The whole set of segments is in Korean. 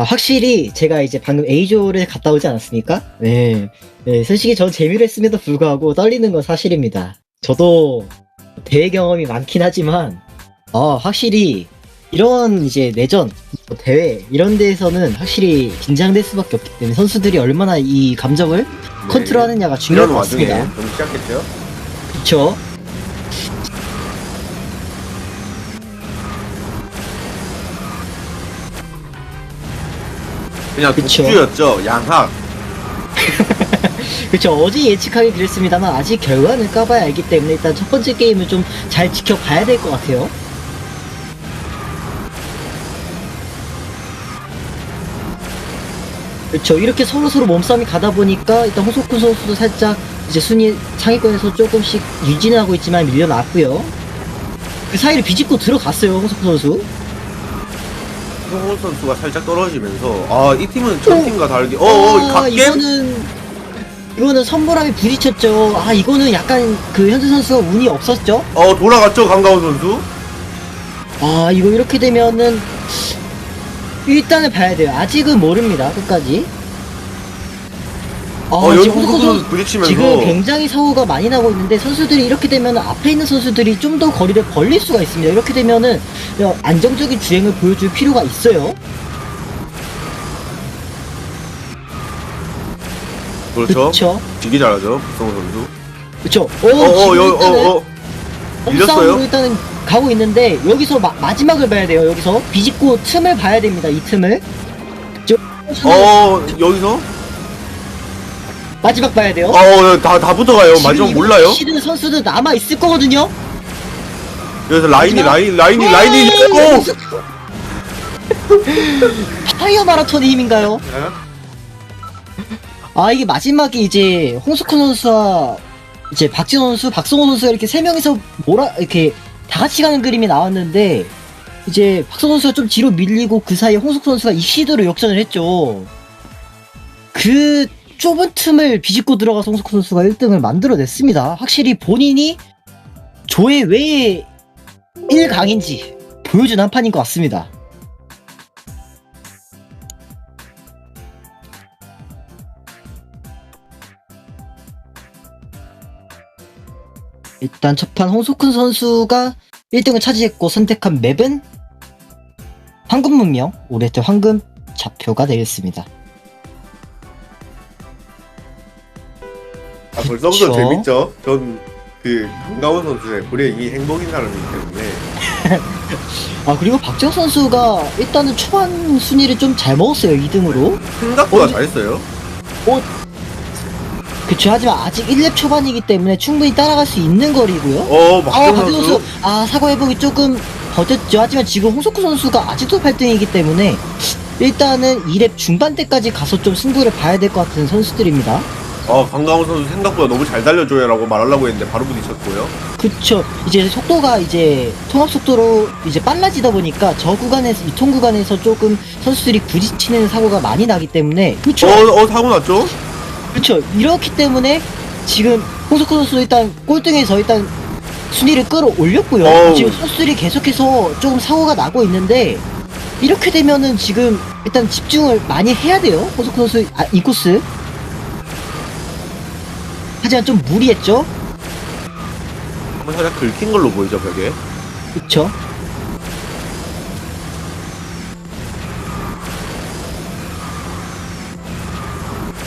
아, 확실히 제가 이제 방금 A조를 갔다 오지 않았습니까? 네. 네, 솔직히 전 재미를 했음에도 불구하고 떨리는 건 사실입니다. 저도 대회 경험이 많긴 하지만, 어, 확실히 이런 이제 내전, 뭐 대회, 이런 데에서는 확실히 긴장될 수밖에 없기 때문에 선수들이 얼마나 이 감정을 컨트롤 하느냐가 중요할 이런 것 와중에 같습니다. 좀 시작했죠? 그쵸? 그냥 그쵸. 독주였죠. 양학. 그쵸 어제 예측하기 그랬습니다만 아직 결과는 까봐야 알기 때문에 일단 첫 번째 게임은 좀잘 지켜봐야 될 것 같아요 그쵸 이렇게 서로서로 몸싸움이 가다 보니까 일단 홍석훈 선수도 살짝 이제 순위 상위권에서 조금씩 유지는 하고 있지만 밀려났고요 그 사이를 비집고 들어갔어요 홍석훈 선수 성호 선수가 살짝 떨어지면서 아 이 팀은 전 어. 팀과 다르게 어어 아, 갓겜? 이거는 이거는 선보람이 부딪혔죠. 아 이거는 약간 그 현재 선수가 운이 없었죠? 어 돌아갔죠 강가원 선수? 아 이거 이렇게 되면은 일단은 봐야 돼요. 아직은 모릅니다 끝까지 아, 어 지금 연속 홍석호 선수 선수 부딪히면서. 지금 굉장히 사고가 많이 나고 있는데 선수들이 이렇게 되면 앞에 있는 선수들이 좀 더 거리를 벌릴 수가 있습니다. 이렇게 되면은 안정적인 주행을 보여줄 필요가 있어요? 그렇죠. 그쵸? 되게 잘하죠 박성호 선수. 그쵸? 오 어어 지금 일단은 어어 밀렸어요? 홈싸움으로 일단은 가고 있는데 여기서 마, 마지막을 봐야 돼요 여기서. 비집고 틈을 봐야 됩니다 이 틈을. 저- 어 여기서 마지막 봐야 돼요? 어다다 붙어가요. 지금 마지막 이거 몰라요? 시드는 선수들 남아 있을 거거든요. 여기서 라인이 마지막- 라인 라인이 라인이 어, 오 파이어 마라톤의 힘인가요? 아 이게 마지막에 이제 홍석훈 선수와 이제 박진호 선수, 박성호 선수가 이렇게 세 명이서 몰아 이렇게 다 같이 가는 그림이 나왔는데 이제 박성호 선수가 좀 뒤로 밀리고 그 사이에 홍석훈 선수가 이 시도로 역전을 했죠. 그 좁은 틈을 비집고 들어가서 홍석훈 선수가 1등을 만들어냈습니다. 확실히 본인이 조회 외에 1강인지 보여준 한 판인 것 같습니다. 일단 첫판 홍석훈 선수가 1등을 차지했고 선택한 맵은 황금 문명 올해의 황금 좌표가 되겠습니다. 벌써부터 그쵸. 재밌죠 전 그 강가원 선수의 불행이 행복인 사람이기 때문에 아 그리고 박지호 선수가 일단은 초반 순위를 좀 잘 먹었어요 2등으로. 생각보다 어, 잘했어요 그쵸 하지만 아직 1렙 초반이기 때문에 충분히 따라갈 수 있는 거리고요. 어 아, 박정 박지호 선수 선수, 아, 사고 회복이 조금 버텼죠. 하지만 지금 홍석구 선수가 아직도 8등이기 때문에 일단은 2렙 중반대까지 가서 좀 승부를 봐야 될 것 같은 선수들입니다. 어 강가원 선수 생각보다 너무 잘 달려줘요라고 말하려고 했는데 바로 부딪혔고요 그쵸. 이제 속도가 이제 통합 속도로 이제 빨라지다 보니까 저 구간에서, 이통 구간에서 조금 선수들이 부딪히는 사고가 많이 나기 때문에. 그쵸. 어 어 사고 났죠 그쵸. 이렇기 때문에 지금 홍석구 선수 일단 꼴등에서 일단 순위를 끌어올렸고요. 어우. 지금 선수들이 계속해서 조금 사고가 나고 있는데 이렇게 되면은 지금 일단 집중을 많이 해야 돼요. 홍석구 선수 아, 이 코스. 하지만 좀 무리했죠. 한번 살짝 긁힌 걸로 보이죠 벽에 그쵸.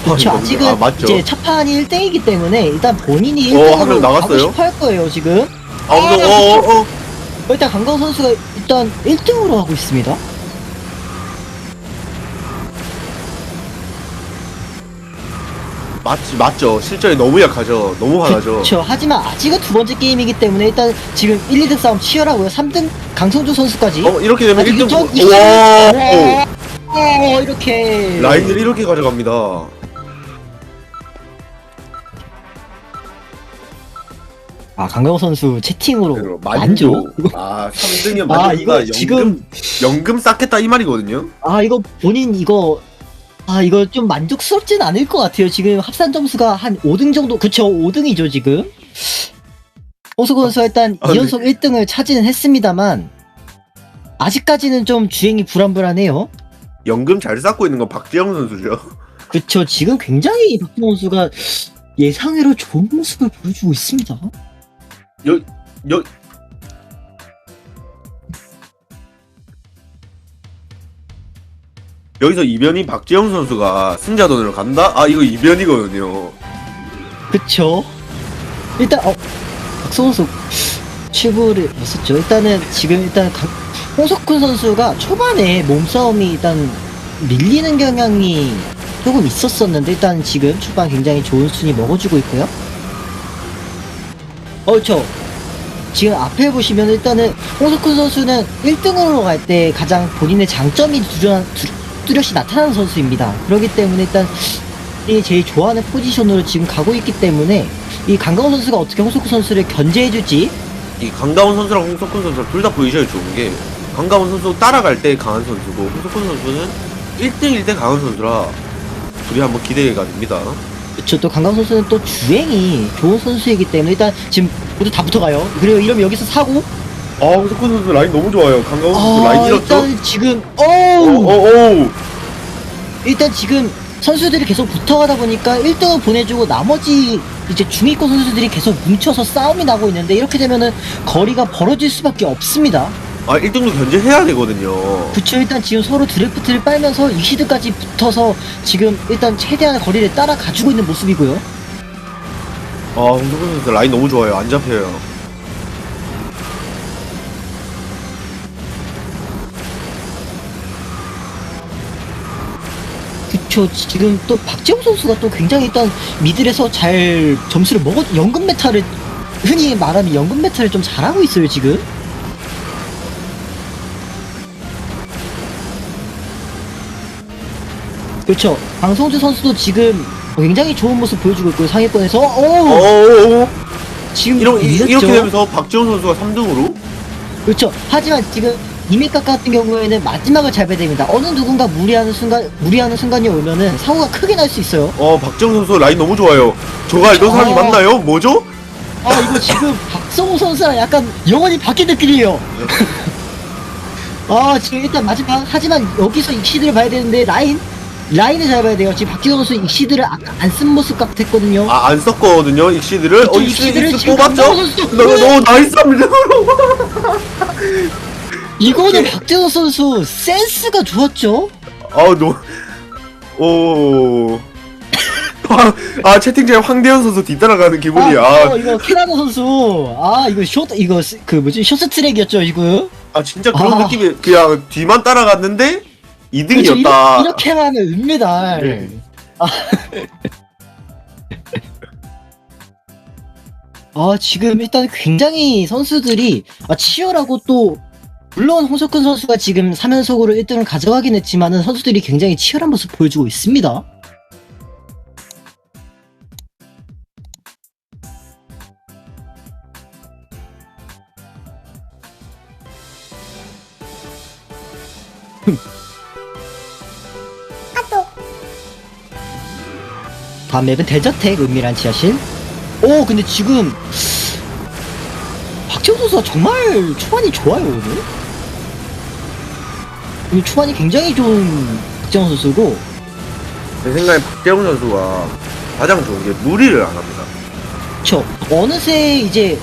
그쵸. 이거 아직은 아, 맞죠 이제 첫 판이 1등이기 때문에 일단 본인이 어, 1등으로 한명 가고 나갔어요? 싶어 할 거예요, 지금. 아 우선 어어 어. 일단 강강 선수가 일단 1등으로 하고 있습니다. 맞지 맞죠 실전이 너무 약하죠 너무 화나죠 그렇죠. 하지만 아직은 두 번째 게임이기 때문에 일단 지금 1, 2등 싸움 치열하고요. 3등 강성주 선수까지. 어 이렇게 되면 아직 1등 저- 와 어, 이렇게. 라인을 이렇게 가져갑니다 아 강강 선수 채팅으로 만족. 아 3등이면 아, 만족보다 이거 지금- 연금 쌓겠다 이 말이거든요 아 이거 본인 이거 아 이거 좀 만족스럽진 않을 것 같아요. 지금 합산 점수가 한 5등 정도. 그쵸 5등이죠 지금. 오수근 선수가 일단 아, 네. 2연속 1등을 차지는 했습니다만 아직까지는 좀 주행이 불안불안해요. 연금 잘 쌓고 있는 건 박지영 선수죠. 그쵸 지금 굉장히 박지원 선수가 예상외로 좋은 모습을 보여주고 있습니다. 여, 여 기서 이변이 박지영 선수가 승자돈으로 간다? 아 이거 이변이거든요. 그쵸 일단 어 박성호 선수 치부를 했었죠. 일단은 지금 일단 강- 홍석훈 선수가 초반에 몸싸움이 일단 밀리는 경향이 조금 있었었는데 일단 지금 초반 굉장히 좋은 순위 먹어주고 있고요. 어, 그렇죠. 지금 앞에 보시면 일단은 홍석훈 선수는 1등으로 갈 때 가장 본인의 장점이 뚜렷, 뚜- 뚜렷이 나타나는 선수입니다. 그렇기 때문에 일단 이 제일 좋아하는 포지션으로 지금 가고 있기 때문에 이 강강호 선수가 어떻게 홍석훈 선수를 견제해줄지 이 강다운 선수랑 홍석훈 선수 둘다 포지션이 좋은 게 강다운 선수 따라갈 때 강한 선수고 홍석훈 선수는 1등일 때 강한 선수라 둘이 한번 기대가 됩니다. 그쵸 또 강강 선수는 또 주행이 좋은 선수이기 때문에 일단 지금 모두 다 붙어가요 그리고 이러면 여기서 사고 아 홍석훈 선수 라인 너무 좋아요. 강다운 선수 아 라인 잃었죠? 일단 지금 어우 오오오 일단 지금 선수들이 계속 붙어가다 보니까 1등을 보내주고 나머지 이제 중위권 선수들이 계속 뭉쳐서 싸움이 나고 있는데 이렇게 되면은 거리가 벌어질 수밖에 없습니다 아 1등도 견제해야 되거든요. 그쵸 일단 지금 서로 드래프트를 빨면서 이시드까지 붙어서 지금 일단 최대한 거리를 따라 가지고 있는 모습이고요 아 홍석훈 선수 라인 너무 좋아요. 안 잡혀요. 그쵸 지금 또 박재홍 선수가 또 굉장히 일단 미들에서 잘 점수를 먹어 연금 메타를 흔히 말하는 연금 메타를 좀 잘하고 있어요 지금. 그렇죠. 방송주 선수도 지금 굉장히 좋은 모습 보여주고 있고 상위권에서. 오! 오오오 지금 이러, 이- 밀렸죠? 이렇게 되면서 박지원 선수가 3등으로? 그렇죠. 하지만 지금 이메카 같은 경우에는 마지막을 잘 봐야 됩니다. 어느 누군가 무리하는 순간 무리하는 순간이 오면은 사고가 크게 날 수 있어요. 어 박지원 선수 라인 너무 좋아요. 저가 알던 사람이 아. 맞나요? 뭐죠? 아 이거 지금 박성우 선수랑 약간 영원히 바뀐 느낌이에요. 아 지금 일단 마지막 하지만 여기서 익시드를 봐야 되는데 라인 라인을 잘 봐야 돼요. 지금 박지원 선수 익시드를 아까 안 쓴 모습 같았거든요. 아 안 썼거든요 익시드를. 어 익시드 익시드를 익시드 지금 뽑았죠? 선수 너무 나이스합니다. 이거는 박지원 선수 센스가 좋았죠. 아우 오. 아, 아 채팅창에 황대현 선수 뒤따라가는 기분이야. 아, 아, 이거, 이거 캐나다 선수. 아 이거 쇼 이거 스- 그 뭐지 쇼스트랙이었죠 이거. 아 진짜 그런 아. 느낌이 그냥 뒤만 따라갔는데 그렇죠, 2등이었다. 이렇게, 이렇게 하면 은메달. 네. 아. 아, 지금 일단 굉장히 선수들이 아, 치열하고 또 물론 홍석훈 선수가 지금 3연속으로 1등을 가져가긴 했지만은 선수들이 굉장히 치열한 모습 보여주고 있습니다. 다음 맵은 대저택 은밀한 지하실. 오, 근데 지금 박재호 선수가 정말 초반이 좋아요 오늘. 오늘 초반이 굉장히 좋은 박재호 선수고, 제 생각에 박재훈 선수가 가장 좋은 게 무리를 안 합니다. 저 어느새 이제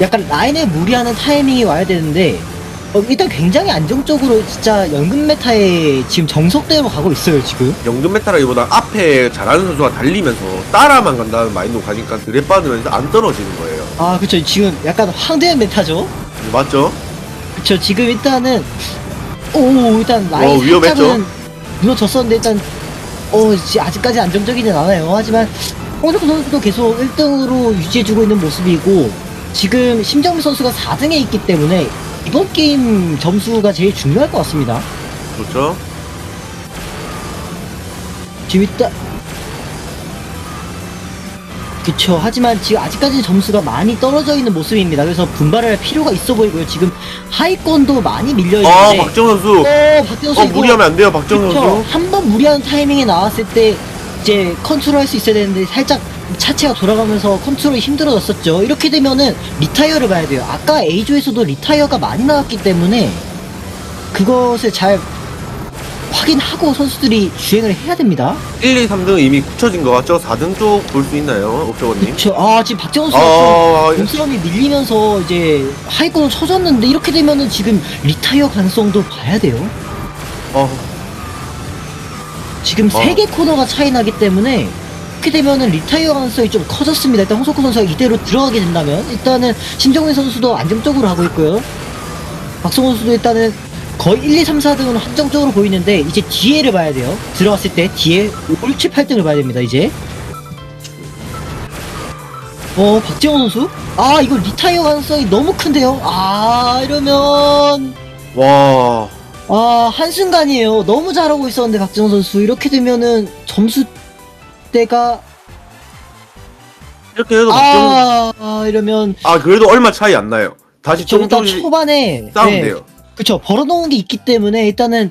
약간 라인에 무리하는 타이밍이 와야 되는데. 어, 일단 굉장히 안정적으로 진짜 연금 메타에 지금 정석대로 가고 있어요 지금. 연금 메타라기보다 앞에 잘하는 선수가 달리면서 따라만 간다는 마인드 가니까 드랩 받으면서 안 떨어지는 거예요. 아 그쵸 지금 약간 황대한 메타죠. 맞죠? 그쵸 지금 일단은 오 일단 라인 어, 위험했죠? 무너졌었는데 일단 어 지- 아직까지 안정적이진 않아요 하지만 홍석훈 선수도 계속 1등으로 유지해주고 있는 모습이고 지금 심정미 선수가 4등에 있기 때문에 이번 게임 점수가 제일 중요할 것 같습니다 그렇죠? 지금 일단 그쵸 하지만 지금 아직까지는 점수가 많이 떨어져 있는 모습입니다 그래서 분발을 할 필요가 있어 보이고요 지금 하위권도 많이 밀려 아 있는데 박재훈 선수. 어 박대호 어 이거 무리하면 안 돼요 그쵸. 선수. 한번 무리하는 타이밍이 나왔을 때 이제 컨트롤 할 수 있어야 되는데 살짝 차체가 돌아가면서 컨트롤이 힘들어졌었죠. 이렇게 되면은 리타이어를 봐야 돼요. 아까 A조에서도 리타이어가 많이 나왔기 때문에 그것을 잘 확인하고 선수들이 주행을 해야 됩니다. 1, 2, 3등 이미 굳혀진 것 같죠? 4등 쪽 볼 수 있나요? 옥저버님? 그쵸. 아, 지금 박정원 선수가 아, 좀 몸싸움이 밀리면서 이제 하위권을 쳐줬는데 이렇게 되면은 지금 리타이어 가능성도 봐야 돼요. 어, 지금 어. 세개 코너가 차이 나기 때문에 이렇게 되면은 리타이어 가능성이 좀 커졌습니다. 일단 홍석호 선수가 이대로 들어가게 된다면 일단은 신정민 선수도 안정적으로 하고 있고요. 박성호 선수도 일단은 거의 1, 2, 3, 4등은 한정적으로 보이는데 이제 뒤에를 봐야 돼요. 들어갔을 때 뒤에 5, 7, 8등을 봐야 됩니다. 이제 어 박재원 선수? 아 이거 리타이어 가능성이 너무 큰데요. 아 이러면 와. 아 한순간이에요. 너무 잘하고 있었는데 박재원 선수 이렇게 되면은 점수 대가 이렇게 해도 아, 아, 이러면 그래도 얼마 차이 안 나요. 다시 저 쫑쫑이 초반에 싸우면 네, 돼요. 그쵸 벌어놓은 게 있기 때문에 일단은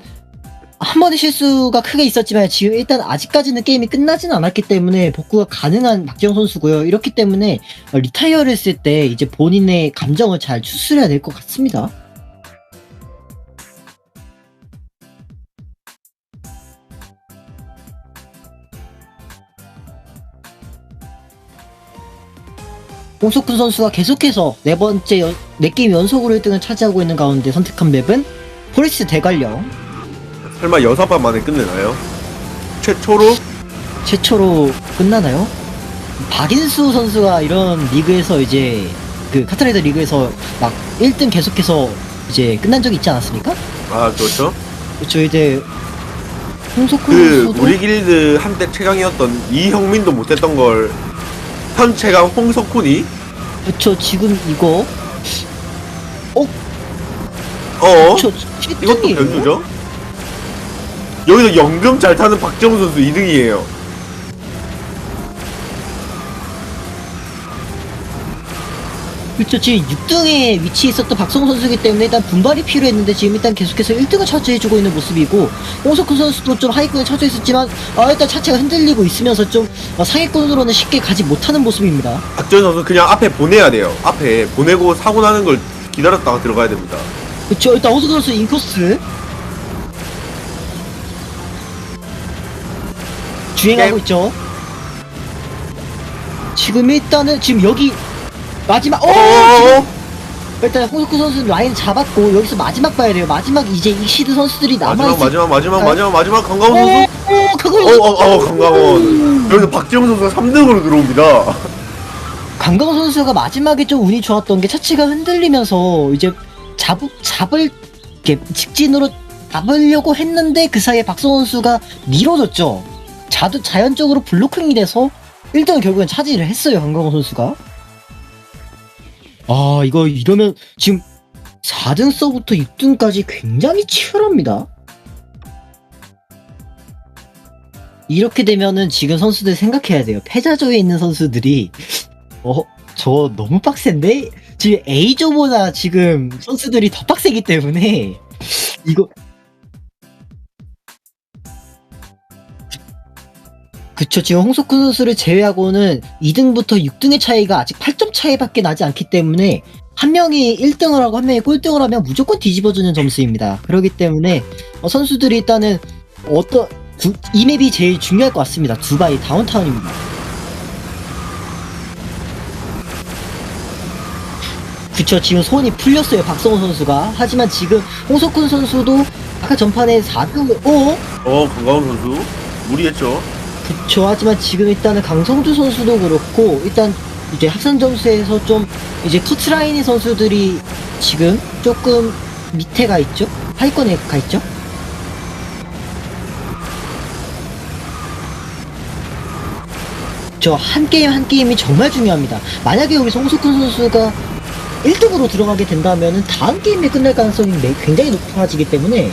한 번의 실수가 크게 있었지만 지금 일단 아직까지는 게임이 끝나지는 않았기 때문에 복구가 가능한 박지영 선수고요. 이렇기 때문에 어, 리타이어를 했을 때 이제 본인의 감정을 잘 추스려야 될 것 같습니다. 홍석훈 선수가 계속해서 네 번째 연, 네 게임 연속으로 1등을 차지하고 있는 가운데 선택한 맵은 포리스 대관령 설마 여섯 번 만에 끝내나요? 최초로? 최초로 끝나나요? 박인수 선수가 이런 리그에서 이제 그 카트라이더 리그에서 막 1등 계속해서 이제 끝난 적이 있지 않았습니까? 아, 그렇죠. 그렇죠 이제 홍석훈 그, 선수도 우리 길드 한때 최강이었던 이형민도 못했던 걸, 현 최강 홍석훈이? 그렇죠 지금 이거 어? 그렇죠 이것도 7등이에요 변수죠? 여기서 연금 잘 타는 박정우 선수 2등이에요. 그렇죠 지금 6등에 위치해 있었던 박성호 선수이기 때문에 일단 분발이 필요했는데 지금 일단 계속해서 1등을 차지해주고 있는 모습이고 홍석훈 선수도 좀 하위권에 처져 있었지만 아 일단 차체가 흔들리고 있으면서 좀 어, 상위권으로는 쉽게 가지 못하는 모습입니다 박정우 선수 그냥 앞에 보내야 돼요. 앞에 보내고 사고 나는 걸 기다렸다가 들어가야 됩니다. 그쵸 일단 홍석훈 선수 인코스 주행하고 네. 있죠 지금 일단은 지금 여기 마지막 어어 일단 홍석훈 선수 라인 잡았고 여기서 마지막 봐야 돼요 마지막 이제 이시드 선수들이 마지막, 남아있을 마지막, 마지막, 마지막, 마지막, 강강호 어, 선수? 어, 그걸 어, 어, 어, 강강원. 여기서 박지영 선수가 3등으로 들어옵니다. 강강 선수가 마지막에 좀 운이 좋았던 게 차체가 흔들리면서 이제 잡 잡을 이렇게 직진으로 잡으려고 했는데 그 사이에 박성원 선수가 밀어줬죠. 자도 자연적으로 블로킹이 돼서 1등을 결국엔 차지를 했어요. 강강 선수가. 아 이거 이러면 지금 4등 서부터 6등까지 굉장히 치열합니다. 이렇게 되면은 지금 선수들 생각해야 돼요. 패자조에 있는 선수들이 어, 저 너무 빡센데? 지금 A조보다 지금 선수들이 더 빡세기 때문에 이거 그쵸 지금 홍석훈 선수를 제외하고는 2등부터 6등의 차이가 아직 8점 차이밖에 나지 않기 때문에 한 명이 1등을 하고 한 명이 꼴등을 하면 무조건 뒤집어주는 점수입니다. 그렇기 때문에 어, 선수들이 일단은 어떤 구- 이 맵이 제일 중요할 것 같습니다. 두바이 다운타운입니다. 그쵸 지금 손이 풀렸어요 박성호 선수가 하지만 지금 홍석훈 선수도 아까 전판에 4등을 어? 어, 강강호 선수. 무리했죠. 그쵸 하지만 지금 일단은 강성주 선수도 그렇고 일단 이제 합산 점수에서 좀 이제 커트라인의 선수들이 지금 조금 밑에 가 있죠? 하위권에 가 있죠? 저 한 게임 한 게임이 정말 중요합니다. 만약에 여기서 홍석훈 선수가 1등으로 들어가게 된다면 다음 게임에 끝날 가능성이 매- 굉장히 높아지기 때문에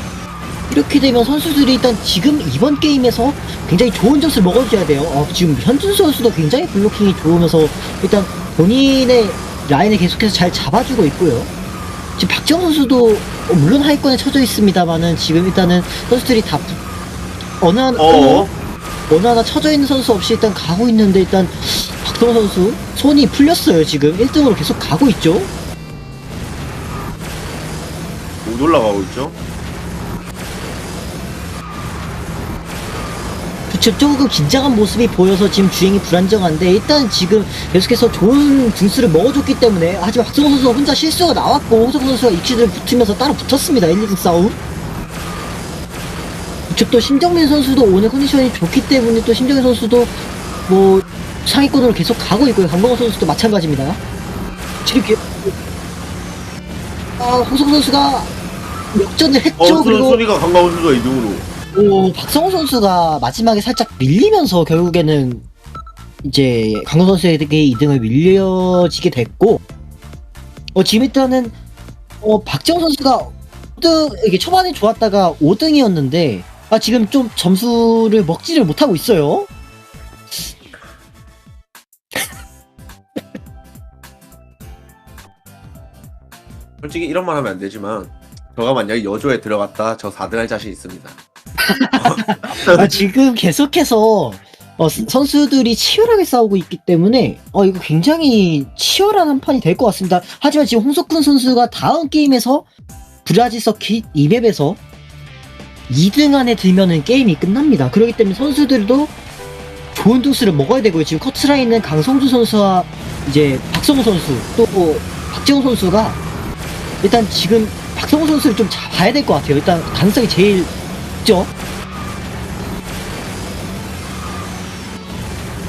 이렇게 되면 선수들이 일단 지금 이번 게임에서 굉장히 좋은 점수를 먹어줘야 돼요. 어, 지금 현준 선수도 굉장히 블로킹이 좋으면서 일단 본인의 라인을 계속해서 잘 잡아주고 있고요. 지금 박지영 선수도 어, 물론 하위권에 쳐져 있습니다만은 지금 일단은 선수들이 다 부- 어느 하나 어, 어느 하나 쳐져 있는 선수 없이 일단 가고 있는데 일단 박동 선수 손이 풀렸어요 지금 1등으로 계속 가고 있죠. 못 올라가고 있죠. 조금 긴장한 모습이 보여서 지금 주행이 불안정한데, 일단 지금 계속해서 좋은 등수를 먹어줬기 때문에, 하지만 박성호 선수가 혼자 실수가 나왔고, 홍석호 선수가 익시들 붙으면서 따로 붙었습니다, 1, 2등 싸움. 그쵸, 또 심정민 선수도 오늘 컨디션이 좋기 때문에 또 심정민 선수도 뭐, 상위권으로 계속 가고 있고요. 강범호 선수도 마찬가지입니다. 지금 게... 아, 홍석호 선수가 역전을 했죠. 어, 순, 그리고 순위가 강가원 선수가 2등으로. 오, 박성호 선수가 마지막에 살짝 밀리면서 결국에는 이제 강호 선수에게 2등을 밀려지게 됐고, 어, 지금 일단은, 어, 박정호 선수가 5등, 이게 초반에 좋았다가 5등이었는데, 아, 지금 좀 점수를 먹지를 못하고 있어요. 솔직히 이런 말 하면 안 되지만, 저가 만약에 여조에 들어갔다, 저 4등 할 자신 있습니다. 아, 지금 계속해서 어, 스- 선수들이 치열하게 싸우고 있기 때문에 어, 이거 굉장히 치열한 한 판이 될 것 같습니다. 하지만 지금 홍석훈 선수가 다음 게임에서 브라질 서킷 이맵에서 2등 안에 들면은 게임이 끝납니다. 그렇기 때문에 선수들도 좋은 등수를 먹어야 되고요. 지금 커트라인은 강성주 선수와 이제 박성호 선수 또 박재호 선수가 일단 지금 박성호 선수를 좀 자- 봐야 될 것 같아요. 일단 가능성이 제일 있죠.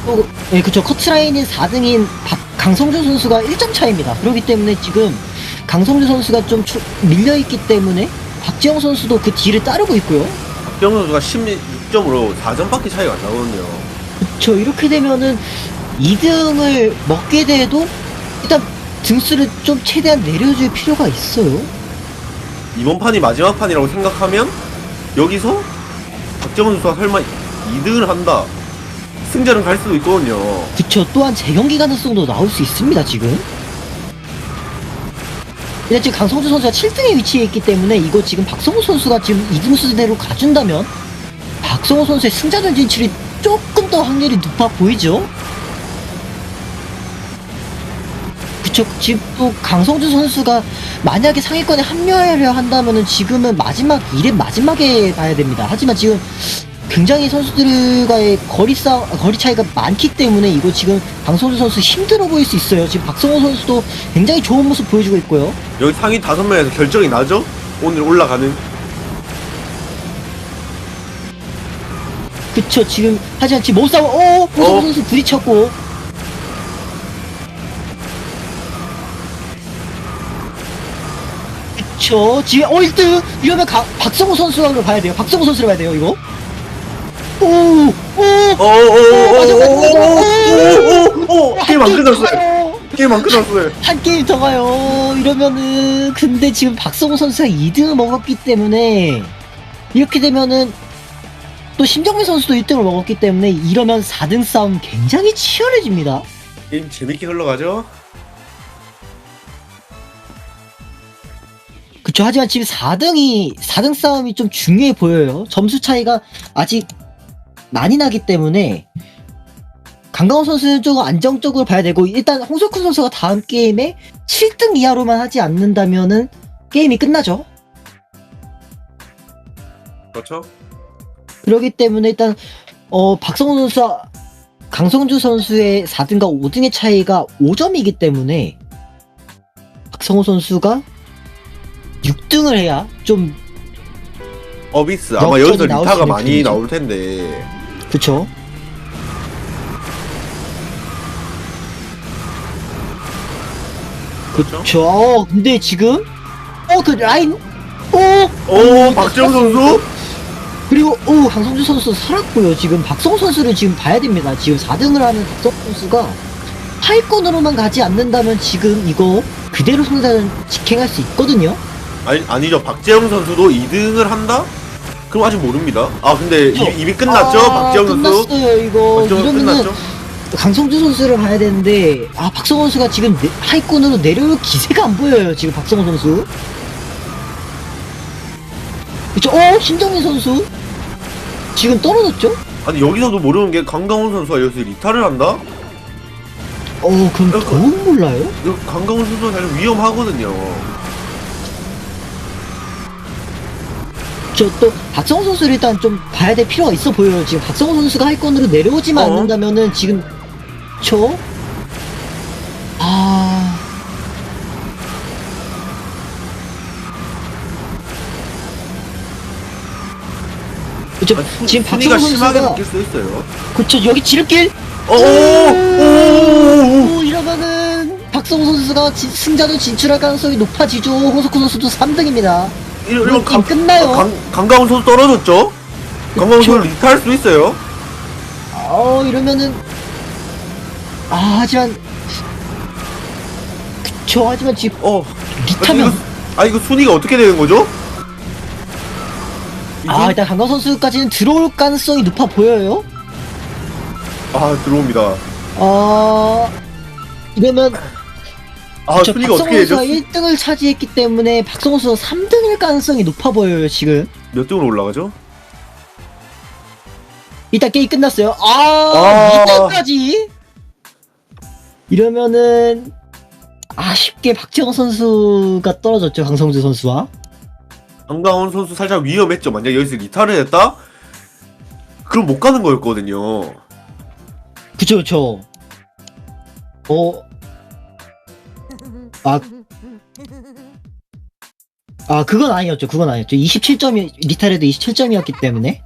또, 예, 그쵸. 커트라인인 4등인 강성주 선수가 1점 차입니다. 그렇기 때문에 지금 강성주 선수가 좀 추- 밀려있기 때문에 박지영 선수도 그 뒤를 따르고 있고요. 박정 선수가 16점으로 4점밖에 차이가 안 나거든요. 그쵸. 이렇게 되면은 2등을 먹게 돼도 일단 등수를 좀 최대한 내려줄 필요가 있어요. 이번 판이 마지막 판이라고 생각하면, 여기서 박정원 선수가 설마 2등을 한다. 승자는 갈 수도 있거든요. 그쵸. 또한 재경기 가능성도 나올 수 있습니다, 지금. 근데 지금 강성주 선수가 7등에 위치해 있기 때문에 이거 지금 박성호 선수가 지금 2등 수준대로 가준다면 박성호 선수의 승자전 진출이 조금 더 확률이 높아 보이죠? 그쵸. 지금 또 강성주 선수가 만약에 상위권에 합류하려 한다면은 지금은 마지막, 1회 마지막에 봐야 됩니다. 하지만 지금 굉장히 선수들과의 거리 싸 거리 차이가 많기 때문에 이거 지금 강성주 선수 힘들어 보일 수 있어요. 지금 박성호 선수도 굉장히 좋은 모습 보여주고 있고요. 여기 상위 5명에서 결정이 나죠? 오늘 올라가는. 그쵸 지금 하지만 지금 못 싸워. 어, 박성호 어. 선수 부딪혔고. 그쵸 지금 어 1등 이러면 가, 박성호 선수를 봐야 돼요. 박성호 선수를 봐야 돼요 이거. 오, 오, 맞아, 맞아, 맞아. 오오오오오오오오 게임 안한 게임 끝났어요. 더 가요. 게임 안 끝났어요. 한 게임 더 가요. 이러면은 근데 지금 박성호 선수가 2등을 먹었기 때문에 이렇게 되면은 또 심정민 선수도 1등을 먹었기 때문에 이러면 4등 싸움 굉장히 치열해집니다. 게임 재밌게 흘러가죠? 그쵸. 하지만 지금 4등이 4등 싸움이 좀 중요해 보여요. 점수 차이가 아직 많이 나기 때문에 강강호 선수는 조금 안정적으로 봐야 되고 일단 홍석훈 선수가 다음 게임에 7등 이하로만 하지 않는다면은 게임이 끝나죠. 그렇죠? 그렇기 때문에 일단 어 박성호 선수와 강성주 선수의 4등과 5등의 차이가 5점이기 때문에 박성호 선수가 6등을 해야 좀 어비스. 아마 역전이 여기서 나올 리타가 수 있는 많이 팀이죠. 나올 텐데. 그쵸? 그쵸? 어, 근데 지금? 어 그 라인 오오 박지영 선수? 그리고 오 강성주 선수 살았고요. 지금 박성호 선수를 지금 봐야 됩니다. 지금 4등을 하는 박성호 선수가 하위권으로만 가지 않는다면 지금 이거 그대로 성장은 직행할 수 있거든요 아니 아니죠 박재영 선수도 2등을 한다? 그럼 아직 모릅니다. 아 근데? 이, 이미 끝났죠 아, 박재영 선수. 끝났어요 이거 박재영 이러면은 끝났죠? 강성주 선수를 봐야 되는데 아 박성호 선수가 지금 내- 하위권으로 내려올 기세가 안 보여요 지금 박성호 선수 그쵸 어 신정민 선수 지금 떨어졌죠 아니 여기서도 모르는 게 강강훈 선수가 여기서 리타를 한다? 어 그럼 어, 더 몰라요 이거 강강훈 선수가 사실 위험하거든요. 저또 박성호 선수를 일단 좀 봐야 될 필요가 있어 보여요. 지금 박성호 선수가 하위권으로 내려오지만 어? 않는다면은 지금 저 아. 저, 아, 지금 순위가 박성호 심하게 선수가 수. 그쵸 여기 지름길 어, 오오오오 오, 이러면은 박성호 선수가 지- 승자도 진출할 가능성이 높아지죠. 홍석호 선수도 3등입니다. 게임 강, 끝나요. 강, 강가운 선수 떨어졌죠? 강가운. 선수 리타할 수 있어요. 어 이러면은 아 하지만 그쵸 하지만 지금 어. 리타면 이거, 아 이거 순위가 어떻게 되는 거죠? 아 일단 강강 선수까지는 들어올 가능성이 높아 보여요. 아 들어옵니다. 어 이러면 아 그쵸, 순위가 박성호 어떻게 되죠? 선수가 1등을 차지했기 때문에 박성호 선수가 3등일 가능성이 높아 보여요 지금. 몇 등으로 올라가죠? 일단 게임 끝났어요. 아, 아. 2등까지 이러면은 아쉽게 박지영 선수가 떨어졌죠 강성주 선수와. 강가운 선수 살짝 위험했죠. 만약 여기서 리타를 했다? 그럼 못 가는 거였거든요. 그쵸 그쵸. 어. 아. 아 그건 아니었죠. 그건 아니었죠. 27점이 리타레도 27점이었기 때문에